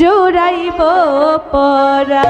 জোড়াইব পরা।